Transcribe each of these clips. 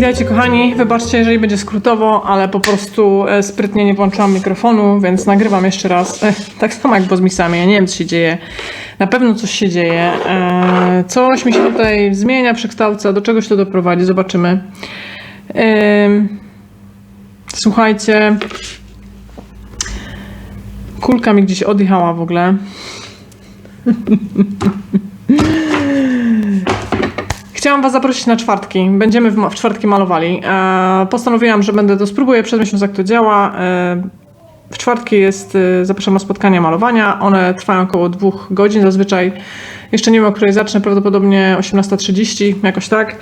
Witajcie kochani, wybaczcie jeżeli będzie skrótowo, ale po prostu e, sprytnie nie włączyłam mikrofonu, więc nagrywam jeszcze raz. E, tak samo jak z misami, ja nie wiem co się dzieje. Na pewno coś się dzieje. E, coś mi się tutaj zmienia, przekształca, do czegoś to doprowadzi, zobaczymy. Słuchajcie. Kulka mi gdzieś odjechała w ogóle. Chciałam Was zaprosić na czwartki. Będziemy w, w czwartki malowali. E, postanowiłam, że będę to spróbuję przez miesiąc, jak to działa. E, w czwartki jest, e, zapraszam na spotkania malowania. One trwają około dwóch godzin zazwyczaj. Jeszcze nie wiem, o której zacznę, prawdopodobnie 18.30, jakoś tak.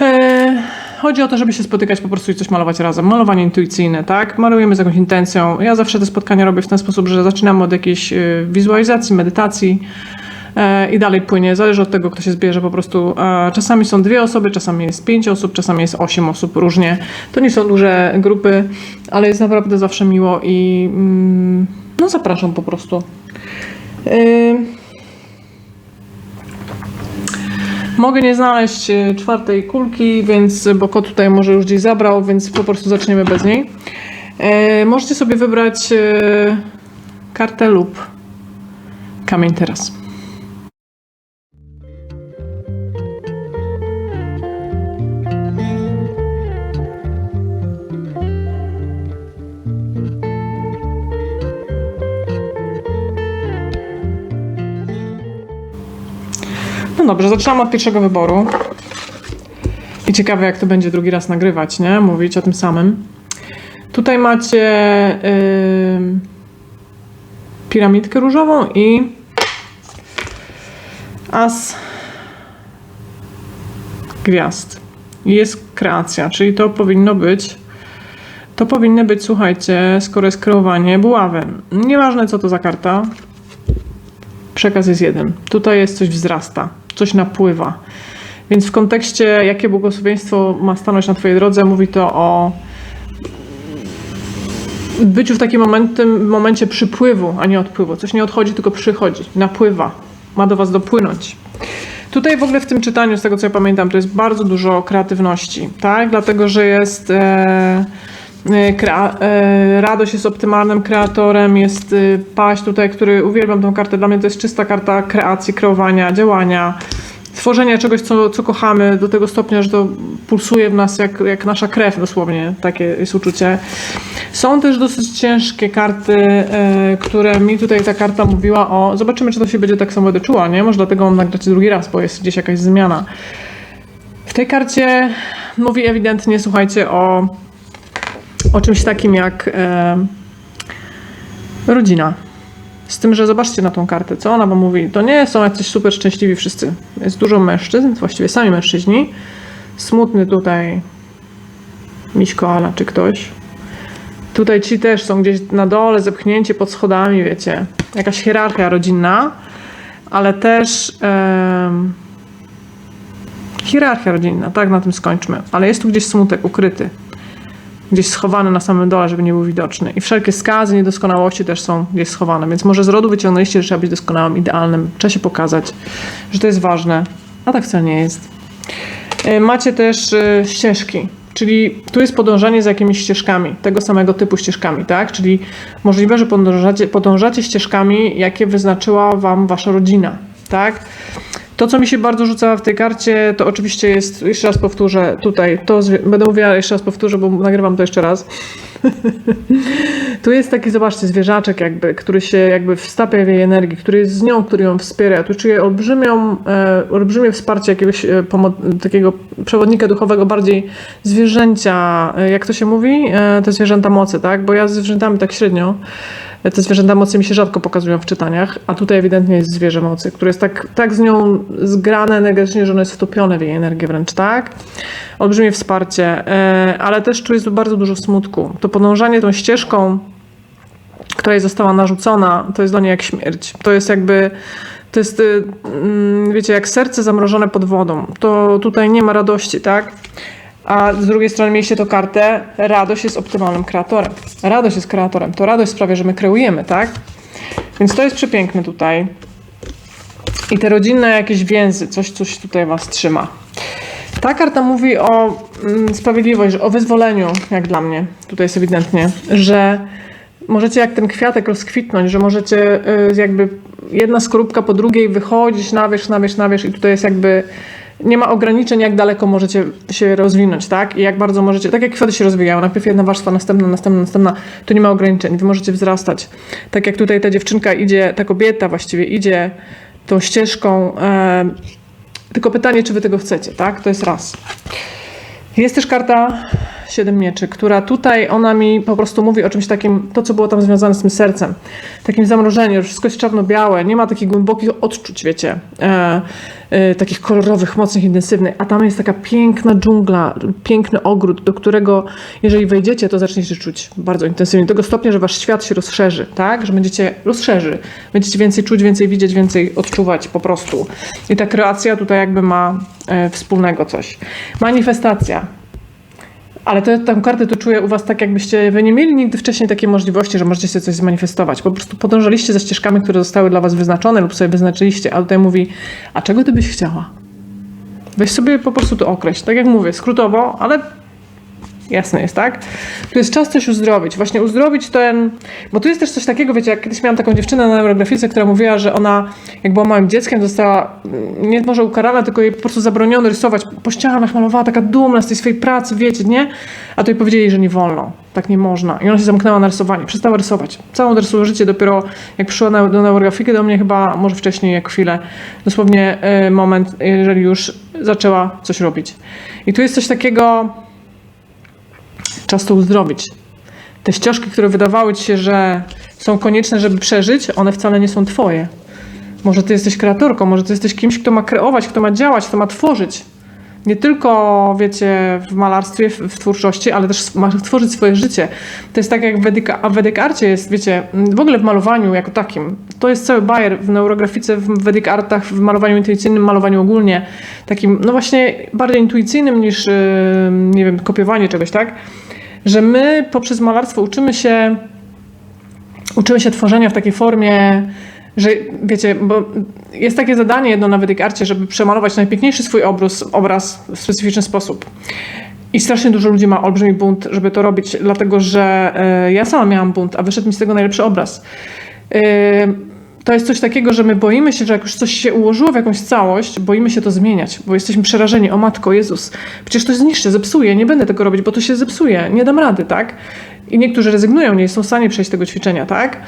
E, chodzi o to, żeby się spotykać po prostu i coś malować razem. Malowanie intuicyjne, tak? Malujemy z jakąś intencją. Ja zawsze te spotkania robię w ten sposób, że zaczynam od jakiejś e, wizualizacji, medytacji i dalej płynie. Zależy od tego, kto się zbierze po prostu. E, czasami są dwie osoby, czasami jest pięć osób, czasami jest osiem osób, różnie. To nie są duże grupy, ale jest naprawdę zawsze miło i mm, no zapraszam po prostu. Y, Mogę nie znaleźć e, czwartej kulki, więc, bo kot tutaj może już gdzieś zabrał, więc po prostu zaczniemy bez niej. E, możecie sobie wybrać e, kartę lub kamień teraz. No dobrze, zaczynam od pierwszego wyboru. I ciekawe, jak to będzie drugi raz nagrywać, nie? Mówić o tym samym. Tutaj macie ym, piramidkę różową i as gwiazd. Jest kreacja, czyli to powinno być. To powinny być, słuchajcie, skoro jest kreowanie, buławy. Nieważne, co to za karta, przekaz jest jeden. Tutaj jest coś wzrasta, coś napływa. Więc w kontekście, jakie błogosławieństwo ma stanąć na Twojej drodze, mówi to o byciu w takim momentem, momencie przypływu, a nie odpływu. Coś nie odchodzi, tylko przychodzi, napływa, ma do Was dopłynąć. Tutaj w ogóle w tym czytaniu, z tego co ja pamiętam, to jest bardzo dużo kreatywności, tak? Dlatego, że jest. E, Krea- e, radość jest optymalnym kreatorem, jest e, paść tutaj, który uwielbiam tą kartę. Dla mnie to jest czysta karta kreacji, kreowania, działania, tworzenia czegoś, co, co kochamy do tego stopnia, że to pulsuje w nas jak, jak nasza krew dosłownie. Takie jest uczucie. Są też dosyć ciężkie karty, e, które mi tutaj ta karta mówiła o... Zobaczymy, czy to się będzie tak samo będę nie? Może dlatego mam nagrać drugi raz, bo jest gdzieś jakaś zmiana. W tej karcie mówi ewidentnie, słuchajcie, o, o czymś takim jak e, rodzina. Z tym, że zobaczcie na tą kartę, co ona wam mówi. To nie są jacyś super szczęśliwi wszyscy. Jest dużo mężczyzn, właściwie sami mężczyźni. Smutny tutaj miś czy ktoś. Tutaj ci też są gdzieś na dole, zepchnięci pod schodami, wiecie. Jakaś hierarchia rodzinna, ale też em, hierarchia rodzinna, tak na tym skończmy. Ale jest tu gdzieś smutek ukryty gdzieś schowany na samym dole, żeby nie był widoczny. I wszelkie skazy, niedoskonałości też są gdzieś schowane. Więc może z rodu wyciągnęliście, że trzeba być doskonałym, idealnym. Trzeba się pokazać, że to jest ważne. A tak wcale nie jest. E, Macie też e, ścieżki. Czyli tu jest podążanie za jakimiś ścieżkami, tego samego typu ścieżkami, tak? Czyli możliwe, że podążacie, podążacie ścieżkami, jakie wyznaczyła wam wasza rodzina, tak? To, co mi się bardzo rzuca w tej karcie, to oczywiście jest, jeszcze raz powtórzę, tutaj, to będę mówiła, jeszcze raz powtórzę, bo nagrywam to jeszcze raz. tu jest taki, zobaczcie, zwierzaczek jakby, który się jakby wstapia w jej energii, który jest z nią, który ją wspiera. Tu czuję olbrzymią, e, olbrzymie wsparcie jakiegoś e, takiego przewodnika duchowego, bardziej zwierzęcia, e, jak to się mówi? E, te zwierzęta mocy, tak? Bo ja z zwierzętami tak średnio. Te zwierzęta mocy mi się rzadko pokazują w czytaniach, a tutaj ewidentnie jest zwierzę mocy, które jest tak, tak z nią zgrane energetycznie, że ono jest wtopione w jej energię wręcz, tak? Olbrzymie wsparcie, e, ale też czuję bardzo dużo smutku. To podążanie tą ścieżką, która jej została narzucona, to jest dla niej jak śmierć. To jest jakby, to jest, y, mm, wiecie, jak serce zamrożone pod wodą. To tutaj nie ma radości, tak? A z drugiej strony mieliście to kartę, radość jest optymalnym kreatorem. Radość jest kreatorem. To radość sprawia, że my kreujemy, tak? Więc to jest przepiękne tutaj. I te rodzinne jakieś więzy, coś, coś tutaj was trzyma. Ta karta mówi o mm, sprawiedliwości, o wyzwoleniu, jak dla mnie. Tutaj jest ewidentnie, że możecie jak ten kwiatek rozkwitnąć, że możecie y, jakby jedna skorupka po drugiej wychodzić na wierzch, na wierzch, na wierzch i tutaj jest jakby nie ma ograniczeń, jak daleko możecie się rozwinąć, tak? I jak bardzo możecie, tak jak kwiaty się rozwijają, najpierw jedna warstwa, następna, następna, następna, to nie ma ograniczeń, wy możecie wzrastać. Tak jak tutaj ta dziewczynka idzie, ta kobieta właściwie idzie tą ścieżką, e, tylko pytanie, czy wy tego chcecie, tak? To jest raz. Jest też karta Siedem Mieczy, która tutaj, ona mi po prostu mówi o czymś takim, to co było tam związane z tym sercem, takim zamrożeniu, że wszystko jest czarno-białe, nie ma takich głębokich odczuć, wiecie, e, e, takich kolorowych, mocnych, intensywnych, a tam jest taka piękna dżungla, piękny ogród, do którego jeżeli wejdziecie, to zaczniecie czuć bardzo intensywnie, do tego stopnia, że wasz świat się rozszerzy, tak, że będziecie, rozszerzy, będziecie więcej czuć, więcej widzieć, więcej odczuwać po prostu. I ta kreacja tutaj jakby ma e, wspólnego coś. Manifestacja. Ale te, tę kartę to czuję u was tak, jakbyście wy nie mieli nigdy wcześniej takiej możliwości, że możecie sobie coś zmanifestować. Po prostu podążaliście za ścieżkami, które zostały dla was wyznaczone lub sobie wyznaczyliście, a tutaj mówi, a czego ty byś chciała? Weź sobie po prostu to określ. Tak jak mówię, skrótowo, ale jasne jest, tak? Tu jest czas coś uzdrowić. Właśnie uzdrowić ten... Bo tu jest też coś takiego, wiecie, jak kiedyś miałam taką dziewczynę na neurografice, która mówiła, że ona, jak była małym dzieckiem, została mm, nie może ukarana, tylko jej po prostu zabroniono rysować. Po ścianach malowała taka dumna z tej swojej pracy, wiecie, nie? A to jej powiedzieli, że nie wolno. Tak nie można. I ona się zamknęła na rysowanie. Przestała rysować. Całą rysowanie życie dopiero jak przyszła na, do neurografiki do mnie chyba, może wcześniej, jak chwilę, dosłownie y, moment, jeżeli już zaczęła coś robić. I tu jest coś takiego czas to uzdrowić. Te ścieżki, które wydawały ci się, że są konieczne, żeby przeżyć, one wcale nie są twoje. Może ty jesteś kreatorką, może ty jesteś kimś, kto ma kreować, kto ma działać, kto ma tworzyć. Nie tylko, wiecie, w malarstwie, w, twórczości, ale też ma tworzyć swoje życie. To jest tak jak w Vedic, a w Vedic jest, wiecie, w ogóle w malowaniu jako takim. To jest cały bajer w neurografice, w Vedic Artach, w malowaniu intuicyjnym, malowaniu ogólnie. Takim, no właśnie, bardziej intuicyjnym niż, yy, nie wiem, kopiowanie czegoś, tak? że my poprzez malarstwo uczymy się, uczymy się tworzenia w takiej formie, że wiecie, bo jest takie zadanie jedno na Vedic Arcie, żeby przemalować najpiękniejszy swój obraz, obraz w specyficzny sposób. I strasznie dużo ludzi ma olbrzymi bunt, żeby to robić, dlatego że y, ja sama miałam bunt, a wyszedł mi z tego najlepszy obraz. To jest coś takiego, że my boimy się, że jak już coś się ułożyło w jakąś całość, boimy się to zmieniać, bo jesteśmy przerażeni. O matko, Jezus, przecież to zniszczę, zepsuję, nie będę tego robić, bo to się zepsuje, nie dam rady, tak? I niektórzy rezygnują, nie są w stanie przejść tego ćwiczenia, tak?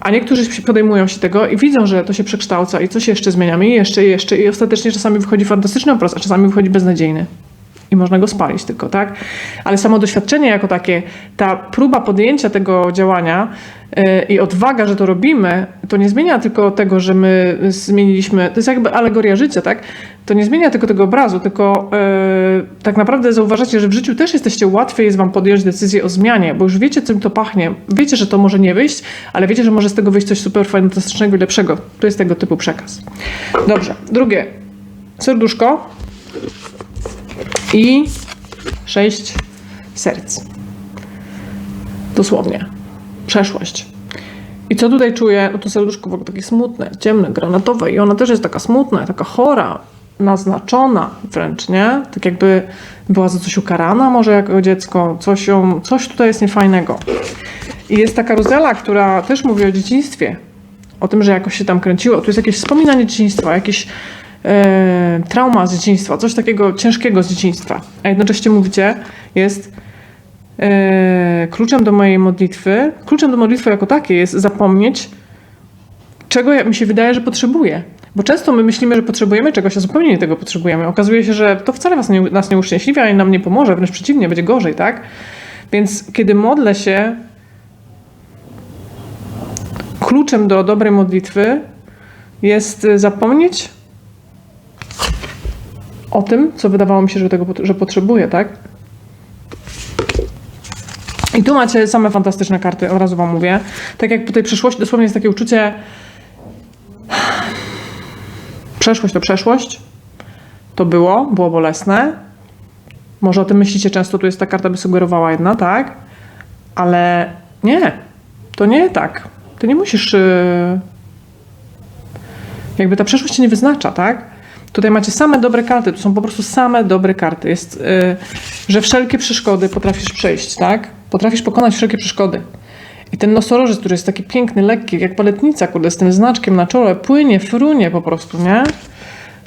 A niektórzy podejmują się tego i widzą, że to się przekształca i coś jeszcze zmieniamy i jeszcze, i jeszcze i ostatecznie czasami wychodzi fantastyczny obraz, a czasami wychodzi beznadziejny i można go spalić tylko, tak? Ale samo doświadczenie jako takie, ta próba podjęcia tego działania yy, i odwaga, że to robimy, to nie zmienia tylko tego, że my zmieniliśmy, to jest jakby alegoria życia, tak? To nie zmienia tylko tego obrazu, tylko yy, tak naprawdę zauważacie, że w życiu też jesteście łatwiej jest wam podjąć decyzję o zmianie, bo już wiecie, czym to pachnie. Wiecie, że to może nie wyjść, ale wiecie, że może z tego wyjść coś super fantastycznego i lepszego. To jest tego typu przekaz. Dobrze. Drugie. Serduszko i sześć serc. Dosłownie. Przeszłość. I co tutaj czuję? No to serduszko w ogóle takie smutne, ciemne, granatowe i ona też jest taka smutna, taka chora, naznaczona wręcz, nie? Tak jakby była za coś ukarana może jako dziecko, coś, ją, coś tutaj jest niefajnego. I jest ta karuzela, która też mówi o dzieciństwie, o tym, że jakoś się tam kręciło. Tu jest jakieś wspominanie dzieciństwa, jakieś e, trauma z dzieciństwa, coś takiego ciężkiego z dzieciństwa. A jednocześnie mówicie, jest e, kluczem do mojej modlitwy, kluczem do modlitwy jako takiej jest zapomnieć, czego mi się wydaje, że potrzebuję. Bo często my myślimy, że potrzebujemy czegoś, a zupełnie nie tego potrzebujemy. Okazuje się, że to wcale nas nie, nas nie uszczęśliwia i nam nie pomoże, wręcz przeciwnie, będzie gorzej, tak? Więc kiedy modlę się, kluczem do dobrej modlitwy jest zapomnieć o tym, co wydawało mi się, że tego że potrzebuję, tak? I tu macie same fantastyczne karty, od razu wam mówię. Tak jak po tej przeszłości, dosłownie jest takie uczucie. Przeszłość to przeszłość. To było, było bolesne. Może o tym myślicie często, tu jest ta karta by sugerowała jedna, tak? Ale nie, to nie tak. Ty nie musisz. Jakby ta przeszłość cię nie wyznacza, tak? Tutaj macie same dobre karty, to są po prostu same dobre karty. Jest, yy, że wszelkie przeszkody potrafisz przejść, tak? Potrafisz pokonać wszelkie przeszkody. I ten nosorożec, który jest taki piękny, lekki, jak baletnica, kurde, z tym znaczkiem na czole, płynie, frunie po prostu, nie?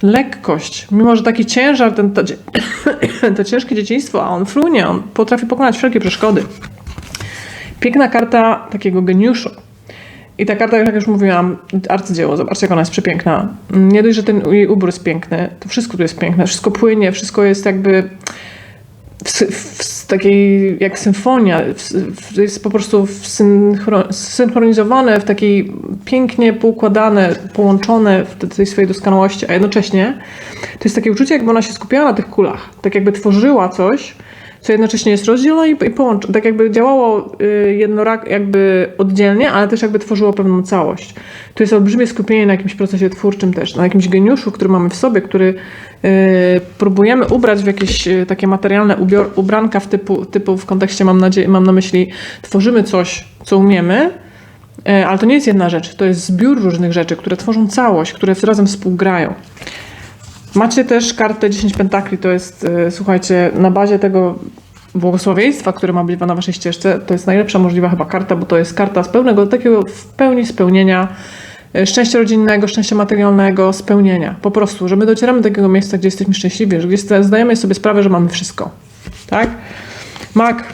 Lekkość. Mimo, że taki ciężar, ten, to, to ciężkie dzieciństwo, a on frunie, on potrafi pokonać wszelkie przeszkody. Piękna karta takiego geniuszu. I ta karta, jak już mówiłam, arcydzieło, zobaczcie jak ona jest przepiękna. Nie dość, że ten jej ubór jest piękny, to wszystko tu jest piękne, wszystko płynie, wszystko jest jakby w, w, takiej jak symfonia, w, jest po prostu synchronizowane, w takiej pięknie poukładane, połączone w te- tej swojej doskonałości, a jednocześnie to jest takie uczucie, jakby ona się skupiała na tych kulach, tak jakby tworzyła coś, co jednocześnie jest rozdzielone i, i połączone, tak jakby działało y, jednorak, jakby oddzielnie, ale też jakby tworzyło pewną całość. To jest olbrzymie skupienie na jakimś procesie twórczym też, na jakimś geniuszu, który mamy w sobie, który y, próbujemy ubrać w jakieś y, takie materialne ubior, ubranka w typu, typu w kontekście mam, nadzieję, mam na myśli tworzymy coś, co umiemy, y, ale to nie jest jedna rzecz, to jest zbiór różnych rzeczy, które tworzą całość, które razem współgrają. Macie też kartę 10 pentakli, to jest, y, słuchajcie, na bazie tego błogosławieństwa, które ma być na waszej ścieżce, to jest najlepsza możliwa chyba karta, bo to jest karta z pełnego, takiego w pełni spełnienia y, szczęścia rodzinnego, szczęścia materialnego, spełnienia. Po prostu, że my docieramy do takiego miejsca, gdzie jesteśmy szczęśliwi, że gdzieś zdajemy sobie sprawę, że mamy wszystko. Tak? Mak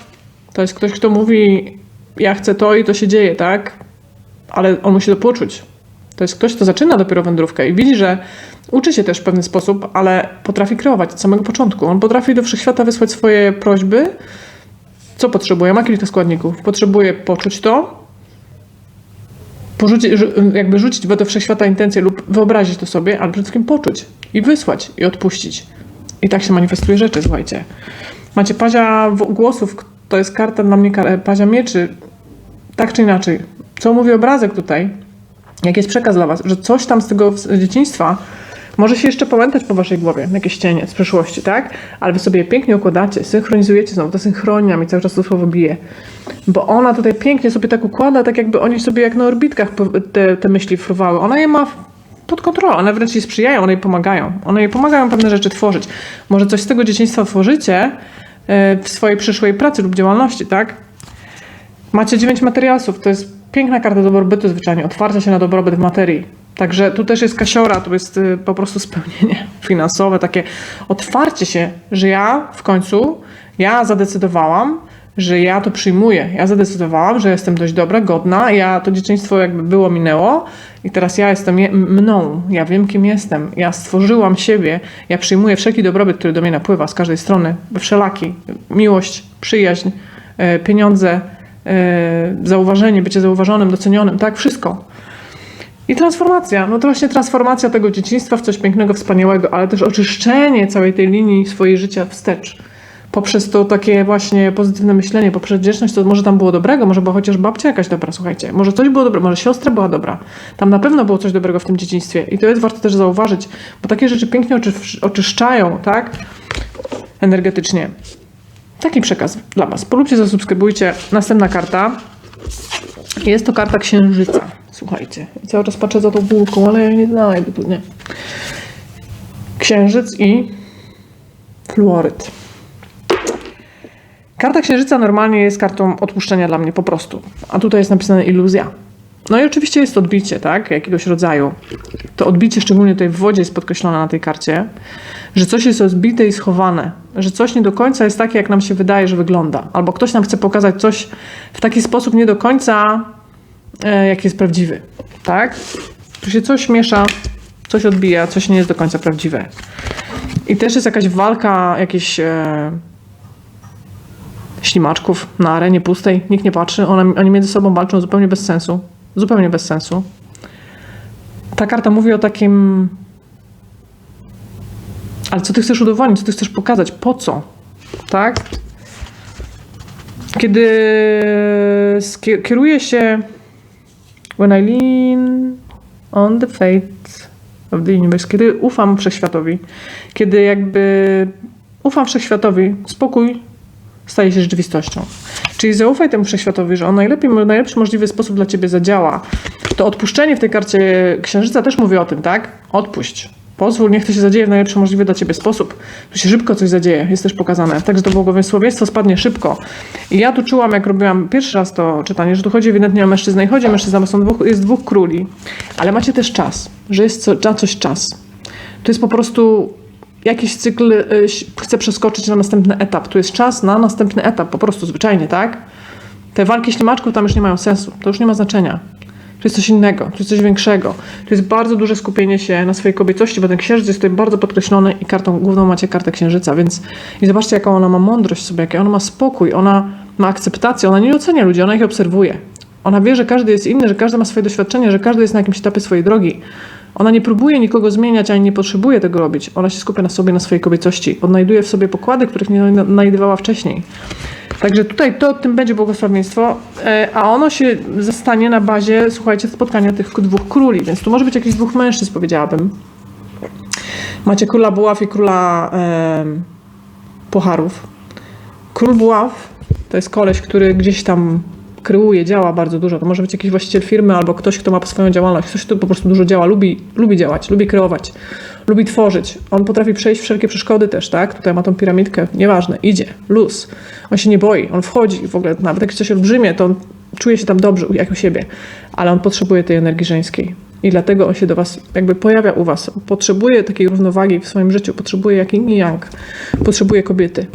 to jest ktoś, kto mówi, ja chcę to i to się dzieje, tak? Ale on musi to poczuć. To jest ktoś, kto zaczyna dopiero wędrówkę i widzi, że uczy się też w pewien sposób, ale potrafi kreować od samego początku. On potrafi do wszechświata wysłać swoje prośby. Co potrzebuje? Ma kilka składników. Potrzebuje poczuć to, jakby rzucić do wszechświata intencje lub wyobrazić to sobie, ale przede wszystkim poczuć i wysłać i odpuścić. I tak się manifestuje rzeczy, słuchajcie. Macie pazia głosów, to jest karta dla mnie, pazia mieczy. Tak czy inaczej. Co mówi obrazek tutaj? Jaki jest przekaz dla was? Że coś tam z tego dzieciństwa może się jeszcze pamiętać po waszej głowie, jakieś cienie z przeszłości, tak? Ale wy sobie je pięknie układacie, synchronizujecie znowu, ta synchronia mi cały czas to słowo bije. Bo ona tutaj pięknie sobie tak układa, tak jakby oni sobie jak na orbitkach te, te myśli fruwały. Ona je ma pod kontrolą, one wręcz jej sprzyjają, one jej pomagają. One jej pomagają pewne rzeczy tworzyć. Może coś z tego dzieciństwa tworzycie e, w swojej przyszłej pracy lub działalności, tak? Macie dziewięć materiałów, to jest piękna karta dobrobytu zwyczajnie, otwarcia się na dobrobyt w materii. Także tu też jest kasiora, to jest y, po prostu spełnienie finansowe, takie otwarcie się, że ja w końcu, ja zadecydowałam, że ja to przyjmuję. Ja zadecydowałam, że jestem dość dobra, godna, ja to dzieciństwo jakby było, minęło i teraz ja jestem je, mną, ja wiem kim jestem, ja stworzyłam siebie, ja przyjmuję wszelki dobrobyt, który do mnie napływa z każdej strony, wszelaki, miłość, przyjaźń, e, pieniądze, zauważenie, bycie zauważonym, docenionym, tak, wszystko. I transformacja, no to właśnie transformacja tego dzieciństwa w coś pięknego, wspaniałego, ale też oczyszczenie całej tej linii swojej życia wstecz. Poprzez to takie właśnie pozytywne myślenie, poprzez wdzięczność, to może tam było dobrego, może była chociaż babcia jakaś dobra, słuchajcie. Może coś było dobre, może siostra była dobra. Tam na pewno było coś dobrego w tym dzieciństwie i to jest warto też zauważyć, bo takie rzeczy pięknie oczy, oczyszczają, tak? Energetycznie. Taki przekaz dla Was. Polubcie, zasubskrybujcie. Następna karta. Jest to karta księżyca. Słuchajcie. Cały czas patrzę za tą bułką, ale ja nie znajdę tu, nie. Księżyc i fluoryd. Karta księżyca normalnie jest kartą odpuszczenia dla mnie po prostu. A tutaj jest napisane iluzja. No i oczywiście jest odbicie, tak? Jakiegoś rodzaju. To odbicie, szczególnie tutaj w wodzie, jest podkreślone na tej karcie, że coś jest odbite i schowane, że coś nie do końca jest takie, jak nam się wydaje, że wygląda. Albo ktoś nam chce pokazać coś w taki sposób nie do końca, e, jaki jest prawdziwy, tak? Tu się coś miesza, coś odbija, coś nie jest do końca prawdziwe. I też jest jakaś walka, jakieś e, ślimaczków na arenie pustej. Nikt nie patrzy, one, oni między sobą walczą zupełnie bez sensu. Zupełnie bez sensu. Ta karta mówi o takim. Ale co ty chcesz udowodnić, co ty chcesz pokazać, po co? Tak? Kiedy kieruję się. When I lean on the fate of the universe, kiedy ufam wszechświatowi, kiedy jakby ufam wszechświatowi, spokój staje się rzeczywistością. Czyli zaufaj temu wszechświatowi, że on najlepiej, najlepszy możliwy sposób dla ciebie zadziała. To odpuszczenie w tej karcie księżyca też mówi o tym, tak? Odpuść. Pozwól, niech to się zadzieje w najlepszy możliwy dla ciebie sposób. Tu się szybko coś zadzieje, jest też pokazane. Także to błogosławieństwo spadnie szybko. I ja tu czułam, jak robiłam pierwszy raz to czytanie, że tu chodzi ewidentnie o mężczyznę i chodzi o mężczyznę, bo są dwóch, jest dwóch króli. Ale macie też czas, że jest co, na coś czas. To jest po prostu jakiś cykl y, chce przeskoczyć na następny etap. Tu jest czas na następny etap, po prostu zwyczajnie, tak? Te walki ślimaczków tam już nie mają sensu, to już nie ma znaczenia. To jest coś innego, to jest coś większego. To jest bardzo duże skupienie się na swojej kobiecości, bo ten księżyc jest tutaj bardzo podkreślony i kartą główną macie kartę księżyca, więc i zobaczcie, jaką ona ma mądrość sobie, jaki ona ma spokój, ona ma akceptację, ona nie ocenia ludzi, ona ich obserwuje. Ona wie, że każdy jest inny, że każdy ma swoje doświadczenie, że każdy jest na jakimś etapie swojej drogi. Ona nie próbuje nikogo zmieniać, ani nie potrzebuje tego robić. Ona się skupia na sobie, na swojej kobiecości. Odnajduje w sobie pokłady, których nie znajdowała wcześniej. Także tutaj to tym będzie błogosławieństwo, e, a ono się zastanie na bazie, słuchajcie, spotkania tych dwóch króli, więc tu może być jakichś dwóch mężczyzn, powiedziałabym. Macie króla buław i króla e, pucharów. Król buław to jest koleś, który gdzieś tam kreuje, działa bardzo dużo. To może być jakiś właściciel firmy albo ktoś, kto ma swoją działalność, ktoś, kto po prostu dużo działa, lubi, lubi działać, lubi kreować, lubi tworzyć. On potrafi przejść wszelkie przeszkody też, tak? Tutaj ma tą piramidkę, nieważne, idzie, luz. On się nie boi, on wchodzi w ogóle, nawet jak coś olbrzymie, to on czuje się tam dobrze, jak u siebie, ale on potrzebuje tej energii żeńskiej. I dlatego on się do was jakby pojawia u was. Potrzebuje takiej równowagi w swoim życiu, potrzebuje jak yin yang, potrzebuje kobiety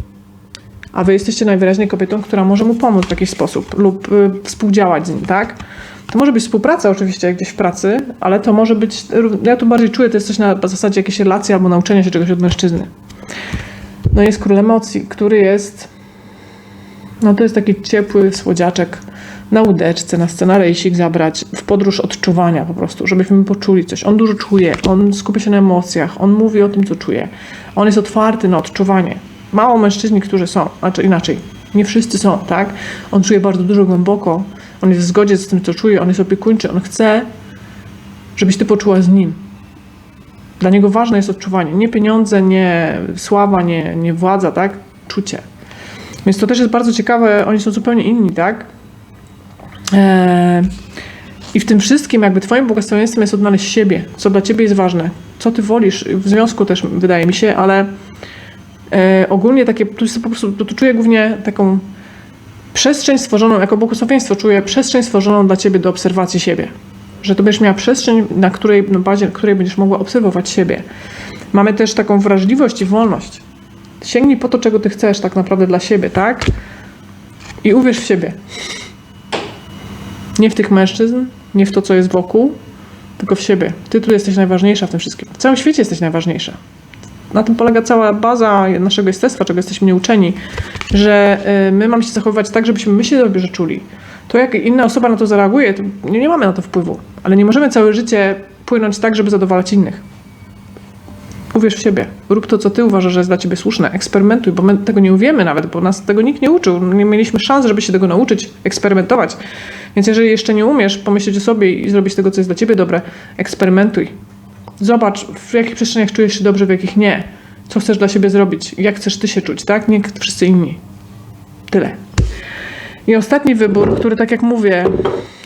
a wy jesteście najwyraźniej kobietą, która może mu pomóc w jakiś sposób lub y, współdziałać z nim, tak? To może być współpraca oczywiście gdzieś w pracy, ale to może być, ja tu bardziej czuję, to jest coś na zasadzie jakiejś relacji albo nauczenia się czegoś od mężczyzny. No jest król emocji, który jest, no to jest taki ciepły słodziaczek na łódeczce, na scenarysik zabrać, w podróż odczuwania po prostu, żebyśmy poczuli coś. On dużo czuje, on skupia się na emocjach, on mówi o tym, co czuje. On jest otwarty na odczuwanie mało mężczyźni, którzy są, znaczy inaczej, nie wszyscy są, tak? On czuje bardzo dużo głęboko, on jest w zgodzie z tym, co czuje, on jest opiekuńczy, on chce, żebyś ty poczuła z nim. Dla niego ważne jest odczuwanie, nie pieniądze, nie sława, nie, nie władza, tak? Czucie. Więc to też jest bardzo ciekawe, oni są zupełnie inni, tak? Eee, I w tym wszystkim, jakby Twoim błogosławieństwem jest odnaleźć siebie, co dla Ciebie jest ważne, co Ty wolisz, w związku też wydaje mi się, ale ogólnie takie, tu po prostu tu czuję głównie taką przestrzeń stworzoną, jako błogosławieństwo czuję przestrzeń stworzoną dla ciebie do obserwacji siebie. Że to będziesz miała przestrzeń, na której, na bazie której będziesz mogła obserwować siebie. Mamy też taką wrażliwość i wolność. Sięgnij po to, czego ty chcesz tak naprawdę dla siebie, tak? I uwierz w siebie. Nie w tych mężczyzn, nie w to, co jest wokół, tylko w siebie. Ty tu jesteś najważniejsza w tym wszystkim. W całym świecie jesteś najważniejsza na tym polega cała baza naszego jestestwa, czego jesteśmy nieuczeni, że y, my mamy się zachowywać tak, żebyśmy my się dobrze czuli. To jak inna osoba na to zareaguje, to nie, nie mamy na to wpływu, ale nie możemy całe życie płynąć tak, żeby zadowalać innych. Uwierz w siebie. Rób to, co ty uważasz, że jest dla ciebie słuszne. Eksperymentuj, bo my tego nie uwiemy nawet, bo nas tego nikt nie uczył. Nie mieliśmy szans, żeby się tego nauczyć, eksperymentować. Więc jeżeli jeszcze nie umiesz pomyśleć o sobie i zrobić tego, co jest dla ciebie dobre, eksperymentuj. Zobacz, w jakich przestrzeniach czujesz się dobrze, w jakich nie. Co chcesz dla siebie zrobić, jak chcesz ty się czuć, tak? Nie wszyscy inni. Tyle. I ostatni wybór, który tak jak mówię,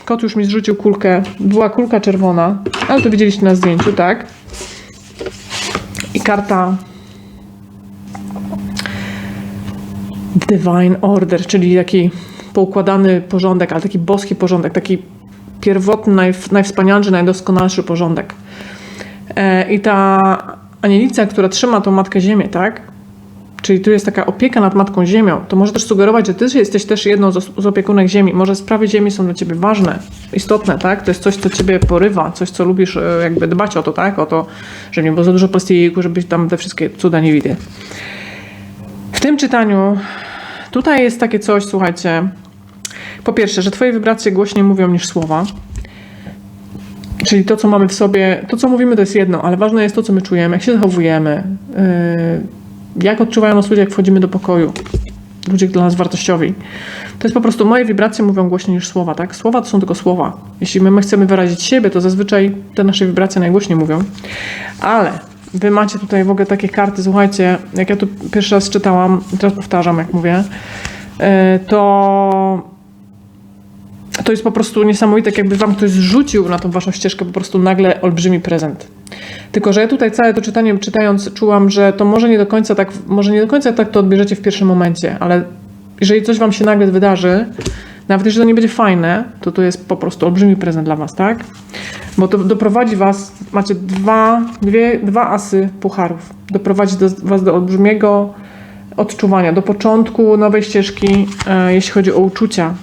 kot już mi zrzucił kulkę, była kulka czerwona, ale to widzieliście na zdjęciu, tak? I karta Divine Order, czyli taki poukładany porządek, ale taki boski porządek, taki pierwotny, najwspanialszy, najdoskonalszy porządek. E, I ta anielica, która trzyma tą Matkę Ziemię, tak? Czyli tu jest taka opieka nad Matką Ziemią. To może też sugerować, że ty jesteś też jedną z, opiekunek Ziemi. Może sprawy Ziemi są dla ciebie ważne, istotne, tak? To jest coś, co ciebie porywa, coś, co lubisz e, jakby dbać o to, tak? O to, że nie było za dużo plastiku, żebyś tam te wszystkie cuda nie widział. W tym czytaniu tutaj jest takie coś, słuchajcie. Po pierwsze, że twoje wibracje głośniej mówią niż słowa. Czyli to, co mamy w sobie, to, co mówimy, to jest jedno, ale ważne jest to, co my czujemy, jak się zachowujemy, yy, jak odczuwają nas ludzie, jak wchodzimy do pokoju. Ludzie dla nas wartościowi. To jest po prostu, moje wibracje mówią głośniej niż słowa, tak? Słowa to są tylko słowa. Jeśli my, my chcemy wyrazić siebie, to zazwyczaj te nasze wibracje najgłośniej mówią. Ale wy macie tutaj w ogóle takie karty, słuchajcie, jak ja tu pierwszy raz czytałam, teraz powtarzam, jak mówię, yy, to to jest po prostu niesamowite, jakby wam ktoś zrzucił na tą waszą ścieżkę po prostu nagle olbrzymi prezent. Tylko, że ja tutaj całe to czytanie czytając czułam, że to może nie do końca tak, może nie do końca tak to odbierzecie w pierwszym momencie, ale jeżeli coś wam się nagle wydarzy, nawet jeżeli to nie będzie fajne, to to jest po prostu olbrzymi prezent dla was, tak? Bo to doprowadzi was, macie dwa, dwie, dwa asy pucharów. Doprowadzi do, was do olbrzymiego odczuwania, do początku nowej ścieżki, e, jeśli chodzi o uczucia,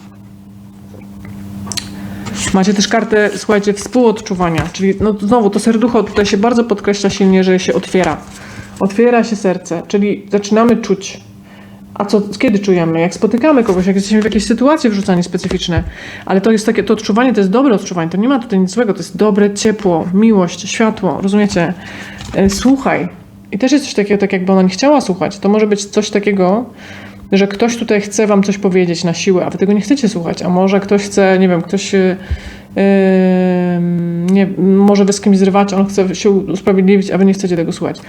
Macie też kartę, słuchajcie, współodczuwania, czyli no znowu to serducho tutaj się bardzo podkreśla silnie, że się otwiera. Otwiera się serce, czyli zaczynamy czuć. A co, kiedy czujemy? Jak spotykamy kogoś, jak jesteśmy w jakiejś sytuacji wrzucani specyficzne. Ale to jest takie, to odczuwanie to jest dobre odczuwanie, to nie ma tutaj nic złego, to jest dobre, ciepło, miłość, światło, rozumiecie? E, Słuchaj. I też jest coś takiego, tak jakby ona nie chciała słuchać. To może być coś takiego, że ktoś tutaj chce wam coś powiedzieć na siłę, a wy tego nie chcecie słuchać, a może ktoś chce, nie wiem, ktoś yy, nie, może wy z kimś zrywać, on chce się usprawiedliwić, a wy nie chcecie tego słuchać.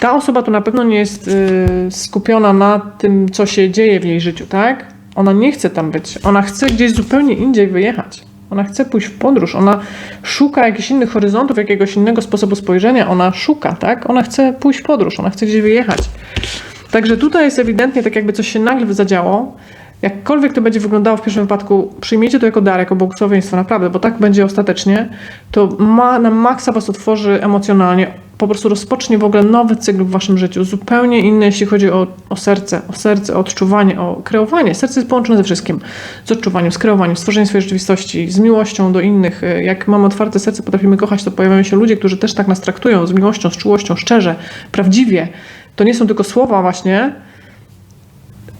Ta osoba tu na pewno nie jest yy, skupiona na tym, co się dzieje w jej życiu, tak? Ona nie chce tam być, ona chce gdzieś zupełnie indziej wyjechać. Ona chce pójść w podróż, ona szuka jakichś innych horyzontów, jakiegoś innego sposobu spojrzenia, ona szuka, tak? Ona chce pójść w podróż, ona chce gdzieś wyjechać. Także tutaj jest ewidentnie tak jakby coś się nagle zadziało. Jakkolwiek to będzie wyglądało w pierwszym wypadku, przyjmijcie to jako dar, jako błogosławieństwo, naprawdę, bo tak będzie ostatecznie, to ma, na maksa was otworzy emocjonalnie, po prostu rozpocznie w ogóle nowy cykl w waszym życiu, zupełnie inny, jeśli chodzi o, o serce, o serce, o odczuwanie, o kreowanie. Serce jest połączone ze wszystkim, z odczuwaniem, z kreowaniem, stworzeniem swojej rzeczywistości, z miłością do innych. Jak mamy otwarte serce, potrafimy kochać, to pojawiają się ludzie, którzy też tak nas traktują, z miłością, z czułością, szczerze, prawdziwie. To nie są tylko słowa właśnie,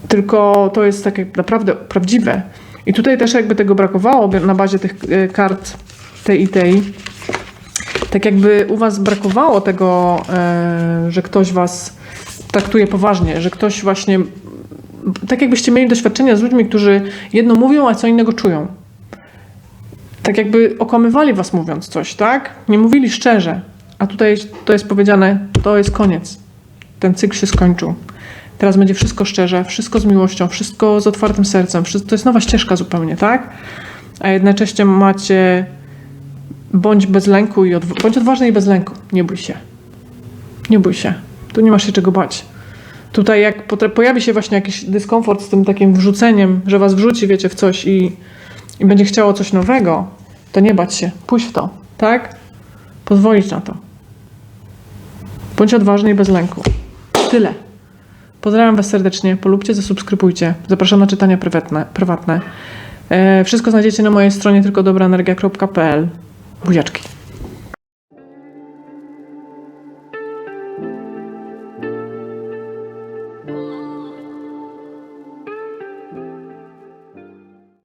tylko to jest takie naprawdę prawdziwe. I tutaj też jakby tego brakowało na bazie tych e, kart tej i tej. Tak jakby u was brakowało tego, e, że ktoś was traktuje poważnie, że ktoś właśnie tak jakbyście mieli doświadczenia z ludźmi, którzy jedno mówią, a co innego czują. Tak jakby okłamywali was mówiąc coś, tak? Nie mówili szczerze. A tutaj to jest powiedziane, to jest koniec. Ten cykl się skończył. Teraz będzie wszystko szczerze, wszystko z miłością, wszystko z otwartym sercem. Wszystko, to jest nowa ścieżka zupełnie, tak? A jednocześnie macie bądź bez lęku i odw- bądź odważny i bez lęku. Nie bój się. Nie bój się. Tu nie masz się czego bać. Tutaj jak pojawi się właśnie jakiś dyskomfort z tym takim wrzuceniem, że was wrzuci, wiecie, w coś i, i będzie chciało coś nowego, to nie bać się. Pójdź w to, tak? Pozwolić na to. Bądź odważny i bez lęku. Tyle. Pozdrawiam Was serdecznie. Polubcie, zasubskrybujcie. Zapraszam na czytania prywatne. prywatne. E, wszystko znajdziecie na mojej stronie tylko dobraenergia.pl. Buziaczki.